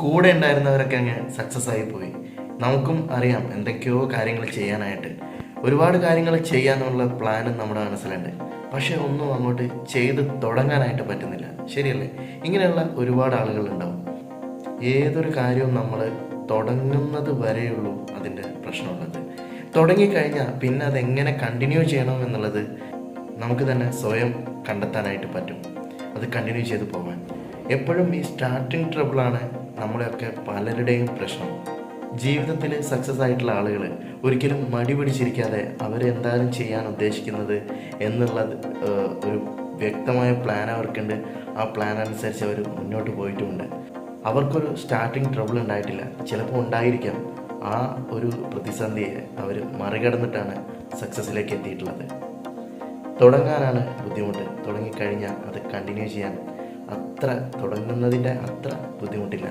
കൂടെ ഉണ്ടായിരുന്നവരൊക്കെ അങ്ങ് സക്സസ് ആയി പോയി. നമുക്കും അറിയാം എന്തൊക്കെയോ കാര്യങ്ങൾ ചെയ്യാനായിട്ട്. ഒരുപാട് കാര്യങ്ങൾ ചെയ്യാന്നുള്ള പ്ലാനും നമ്മുടെ മനസ്സിലുണ്ട്. പക്ഷേ ഒന്നും അങ്ങോട്ട് ചെയ്ത് തുടങ്ങാനായിട്ട് പറ്റുന്നില്ല. ശരിയല്ലേ? ഇങ്ങനെയുള്ള ഒരുപാട് ആളുകളുണ്ടാവും ഏതൊരു കാര്യവും നമ്മൾ തുടങ്ങുന്നത് വരെയുള്ളൂ അതിന്റെ പ്രശ്നമുള്ളത്. തുടങ്ങിക്കഴിഞ്ഞാൽ പിന്നെ അതെങ്ങനെ കണ്ടിന്യൂ ചെയ്യണം എന്നുള്ളത് നമുക്ക് തന്നെ സ്വയം കണ്ടെത്താനായിട്ട് പറ്റും. അത് കണ്ടിന്യൂ ചെയ്ത് പോകാൻ. എപ്പോഴും ഈ സ്റ്റാർട്ടിങ് ട്രബിളാണ് നമ്മളെയൊക്കെ പലരുടെയും പ്രശ്നം. ജീവിതത്തിൽ സക്സസ് ആയിട്ടുള്ള ആളുകൾ ഒരിക്കലും മടി പിടിച്ചിരിക്കാതെ അവരെന്തായാലും ചെയ്യാൻ ഉദ്ദേശിക്കുന്നത് എന്നുള്ളത് ഒരു വ്യക്തമായ പ്ലാൻ അവർക്കുണ്ട്. ആ പ്ലാൻ അനുസരിച്ച് അവർ മുന്നോട്ട് പോയിട്ടുമുണ്ട് അവർക്കൊരു സ്റ്റാർട്ടിങ് ട്രബിൾ ഉണ്ടായിട്ടില്ല. ചിലപ്പോൾ ഉണ്ടായിരിക്കാം. ആ ഒരു പ്രതിസന്ധിയെ അവർ മറികടന്നിട്ടാണ് സക്സസ്സിലേക്ക് എത്തിയിട്ടുള്ളത്. തുടങ്ങാനാണ് ബുദ്ധിമുട്ട്. തുടങ്ങിക്കഴിഞ്ഞാൽ അത് കണ്ടിന്യൂ ചെയ്യാൻ അത്ര തുടങ്ങുന്നതിന്റെ അത്ര ബുദ്ധിമുട്ടില്ല.